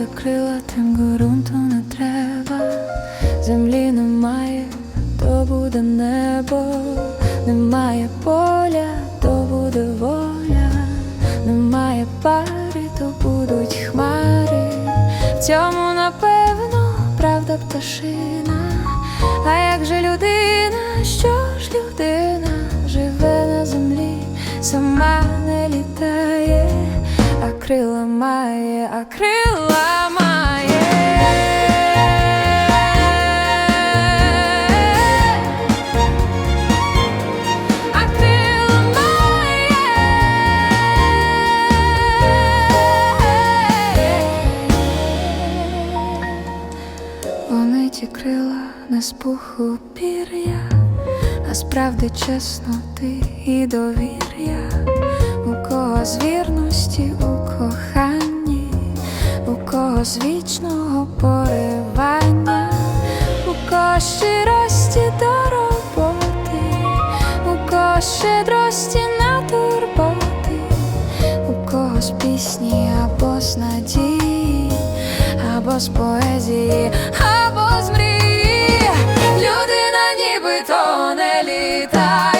правда крила, тим ґрунту не треба. Землі немає, то буде небо, немає поля, то буде воля, немає пари, то будуть хмари. В цьому напевно правда пташина. А як же людина, що ж людина живе на землі, сама не літає, крила має, а крила має. Вони ті крила не з пір'я, а справді чесноти і довір'я, у кого з у вічного поривання, у кого щирості до роботи, у кого щедрості на турботи, у кого з пісні або з надії, або з поезії, або з мрії. Людина нібито не літає,